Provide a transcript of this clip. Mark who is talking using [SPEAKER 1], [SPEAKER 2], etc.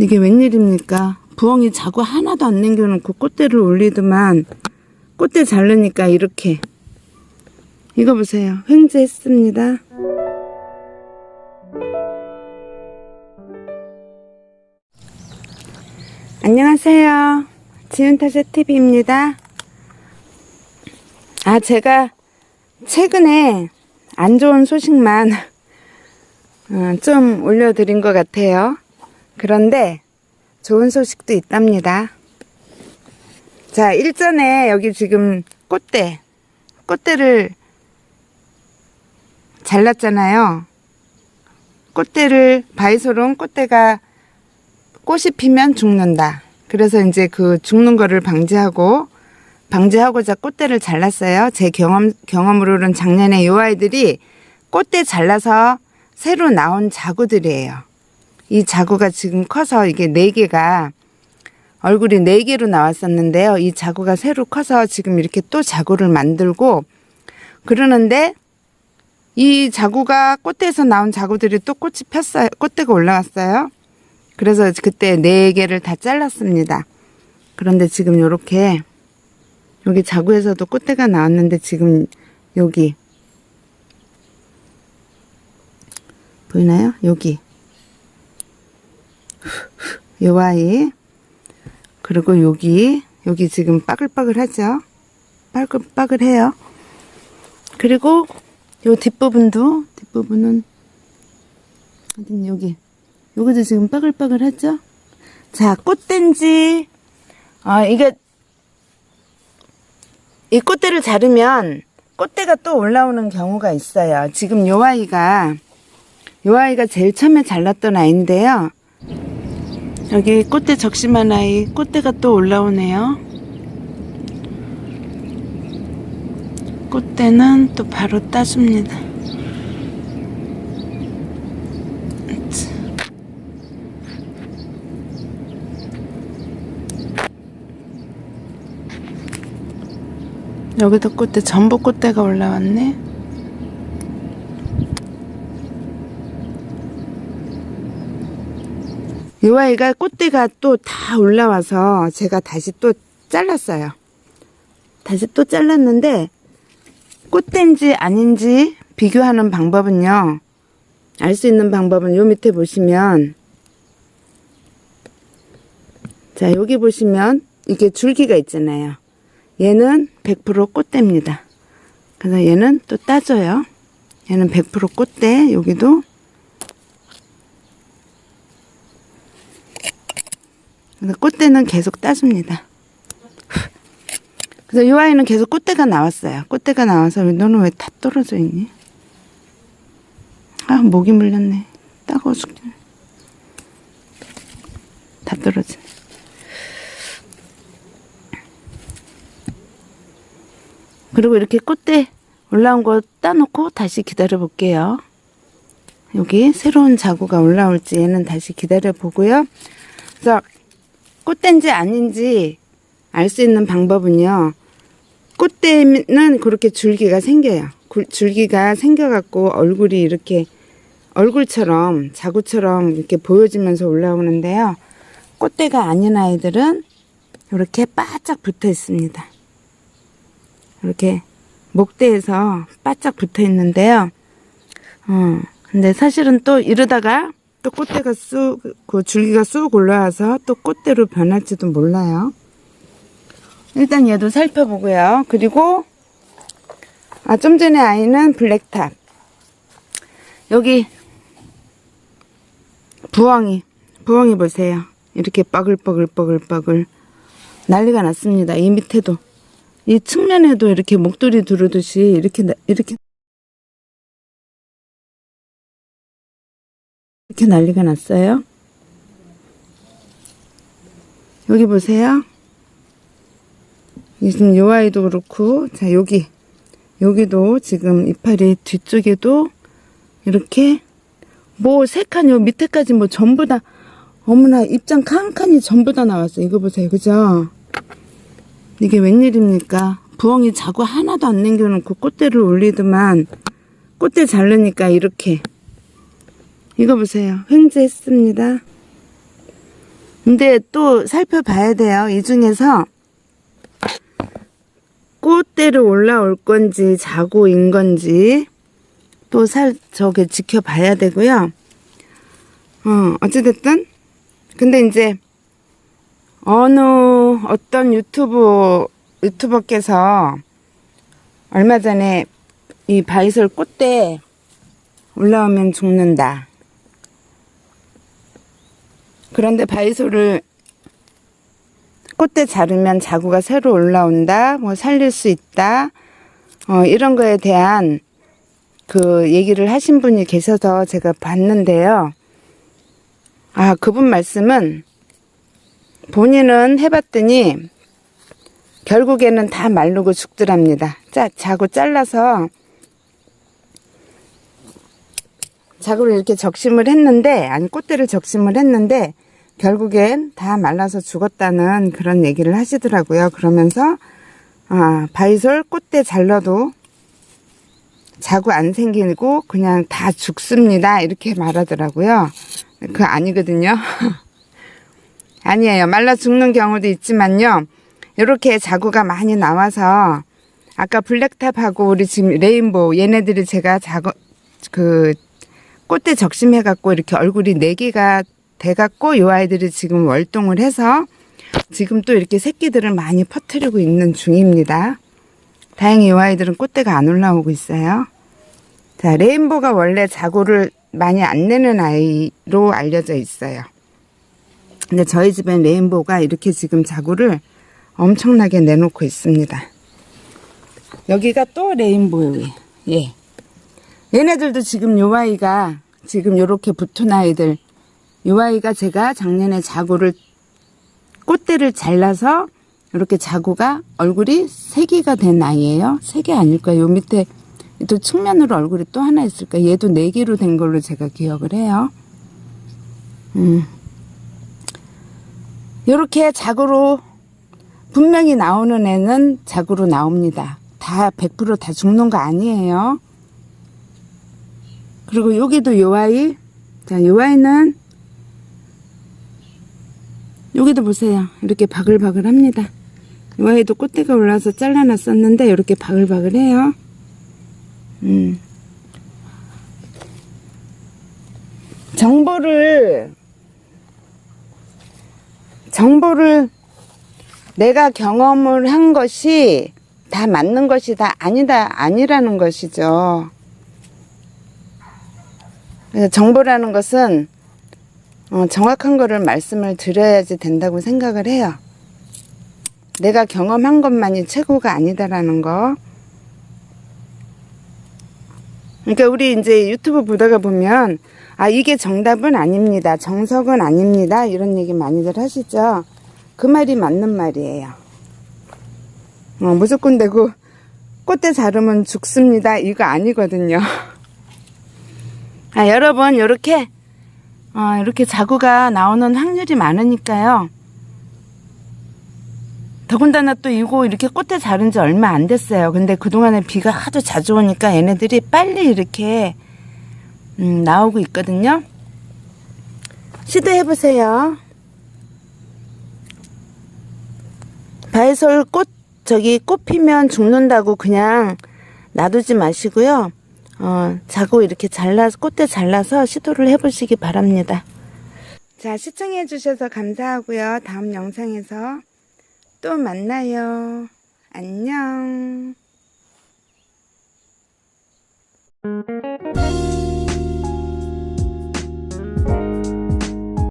[SPEAKER 1] 이게 웬일입니까? 부엉이 자구 하나도 안 남겨놓고 꽃대를 올리더만 꽃대 자르니까 이렇게 이거 보세요. 횡재했습니다. 안녕하세요. 지은타세 TV입니다. 아, 제가 최근에 안 좋은 소식만 어, 좀 올려드린 것 같아요. 그런데 좋은 소식도 있답니다. 자, 일전에 여기 지금 꽃대, 꽃대를 잘랐잖아요. 꽃대를, 바이소론 꽃대가 꽃이 피면 죽는다. 그래서 이제 그 죽는 거를 방지하고, 방지하고자 꽃대를 잘랐어요. 제 경험, 경험으로는 작년에 요 아이들이 꽃대 잘라서 새로 나온 자구들이에요. 이 자구가 지금 커서 이게 네 개가 얼굴이 네 개로 나왔었는데요. 이 자구가 새로 커서 지금 이렇게 또 자구를 만들고 그러는데 이 자구가 꽃대에서 나온 자구들이 또 꽃이 폈어요. 꽃대가 올라왔어요. 그래서 그때 네 개를 다 잘랐습니다. 그런데 지금 요렇게 여기 자구에서도 꽃대가 나왔는데 지금 여기 보이나요? 여기 요 아이 그리고 여기 여기 지금 빠글빠글하죠? 빠글빠글해요. 그리고 요 뒷부분도 뒷부분은 어딘 여기 요것도 지금 빠글빠글하죠? 자 꽃댄지 아 이게 이 꽃대를 자르면 꽃대가 또 올라오는 경우가 있어요. 지금 요 아이가 요 아이가 제일 처음에 잘랐던 아이인데요. 여기 꽃대 적심한 아이 꽃대가 또 올라오네요. 꽃대는 또 바로 따줍니다. 여기도 꽃대 전부 꽃대가 올라왔네. 이 아이가 꽃대가 또 다 올라와서 제가 다시 또 잘랐어요. 다시 또 잘랐는데 꽃대인지 아닌지 비교하는 방법은요. 알 수 있는 방법은 요 밑에 보시면 자 여기 보시면 이게 줄기가 있잖아요. 얘는 100% 꽃대입니다. 그래서 얘는 또 따줘요. 얘는 100% 꽃대 여기도 그래서 꽃대는 계속 따줍니다. 그래서 이 아이는 계속 꽃대가 나왔어요. 꽃대가 나와서 왜 너는 왜 다 떨어져 있니? 아 목이 물렸네. 따가워 죽겠네. 다 떨어지네. 그리고 이렇게 꽃대 올라온 거 따놓고 다시 기다려 볼게요. 여기 새로운 자구가 올라올지 얘는 다시 기다려 보고요. 그래서 꽃대인지 아닌지 알 수 있는 방법은요. 꽃대는 그렇게 줄기가 생겨요. 굴- 줄기가 생겨갖고 얼굴이 이렇게 얼굴처럼 자구처럼 이렇게 보여지면서 올라오는데요. 꽃대가 아닌 아이들은 이렇게 바짝 붙어 있습니다. 이렇게 목대에서 바짝 붙어 있는데요. 어, 근데 사실은 또 이러다가 또 꽃대가 쑥, 그 줄기가 쑥 올라와서 또 꽃대로 변할지도 몰라요. 일단 얘도 살펴보고요. 그리고, 아, 좀 전에 아이는 블랙탑. 여기, 부엉이. 부엉이 보세요. 이렇게 빠글빠글빠글빠글. 난리가 났습니다. 이 밑에도. 이 측면에도 이렇게 목도리 두르듯이 이렇게, 나- 이렇게. 이렇게 난리가 났어요. 여기 보세요. 이 지금 요 아이도 그렇고, 자, 여기, 여기도 지금 이파리 뒤쪽에도 이렇게, 뭐, 세 칸, 요 밑에까지 뭐 전부 다, 어머나, 입장 칸칸이 전부 다 나왔어요. 이거 보세요. 그죠? 이게 웬일입니까? 부엉이 자구 하나도 안 남겨놓고 꽃대를 올리더만, 꽃대 자르니까 이렇게. 이거 보세요. 횡재했습니다. 근데 또 살펴봐야 돼요. 이 중에서 꽃대로 올라올 건지 자고인 건지 또 살 저게 지켜봐야 되고요. 어 어찌됐든 근데 이제 어느 어떤 유튜브 유튜버께서 얼마 전에 이 바이솔 꽃대 올라오면 죽는다. 그런데 바이솔을 꽃대 자르면 자구가 새로 올라온다, 뭐 살릴 수 있다, 어, 이런 거에 대한 그 얘기를 하신 분이 계셔서 제가 봤는데요. 아, 그분 말씀은 본인은 해봤더니 결국에는 다 마르고 죽더랍니다. 짜, 자구 잘라서 자구를 이렇게 적심을 했는데, 아니, 꽃대를 적심을 했는데, 결국엔 다 말라서 죽었다는 그런 얘기를 하시더라고요. 그러면서, 아, 바이솔 꽃대 잘라도 자구 안 생기고 그냥 다 죽습니다. 이렇게 말하더라고요. 그거 아니거든요. 아니에요. 말라 죽는 경우도 있지만요. 이렇게 자구가 많이 나와서 아까 블랙탑하고 우리 지금 레인보우 얘네들이 제가 작업 그 꽃대 적심해 갖고 이렇게 얼굴이 네 개가 돼 갖고 요 아이들이 지금 월동을 해서 지금 또 이렇게 새끼들을 많이 퍼뜨리고 있는 중입니다. 다행히 요 아이들은 꽃대가 안 올라오고 있어요. 자, 레인보가 원래 자구를 많이 안 내는 아이로 알려져 있어요. 근데 저희 집엔 레인보가 이렇게 지금 자구를 엄청나게 내놓고 있습니다. 여기가 또 레인보우예요. 예. 얘네들도 지금 요 아이가 지금 요렇게 붙은 아이들 요 아이가 제가 작년에 자구를 꽃대를 잘라서 이렇게 자구가 얼굴이 세 개가 된 아이예요. 세 개 아닐까? 요 밑에 또 측면으로 얼굴이 또 하나 있을까? 얘도 네 개로 된 걸로 제가 기억을 해요. 음. 요렇게 자구로 분명히 나오는 애는 자구로 나옵니다. 다 100%다 죽는 거 아니에요. 그리고 여기도 요 아이. 자, 요 아이는 여기도 보세요. 이렇게 바글바글 합니다. 요 아이도 꽃대가 올라서 잘라놨었는데 이렇게 바글바글 해요. 음. 정보를 정보를 내가 경험을 한 것이 다 맞는 것이 다 아니다 아니라는 것이죠. 정보라는 것은 어, 정확한 거를 말씀을 드려야지 된다고 생각을 해요. 내가 경험한 것만이 최고가 아니다라는 거. 그러니까 우리 이제 유튜브 보다가 보면 아 이게 정답은 아닙니다. 정석은 아닙니다. 이런 얘기 많이들 하시죠. 그 말이 맞는 말이에요. 어, 무조건 되고 꽃대 자르면 죽습니다. 이거 아니거든요. 아, 여러분 이렇게 어, 이렇게 자구가 나오는 확률이 많으니까요. 더군다나 또 이거 이렇게 꽃대 자른 지 얼마 안 됐어요. 근데 그동안에 비가 하도 자주 오니까 얘네들이 빨리 이렇게 음, 나오고 있거든요. 시도해보세요. 바이솔 꽃, 저기 꽃 피면 죽는다고 그냥 놔두지 마시고요. 어, 자고 이렇게 잘라서 꽃대 잘라서 시도를 해보시기 바랍니다. 자 시청해 주셔서 감사하고요. 다음 영상에서 또 만나요. 안녕.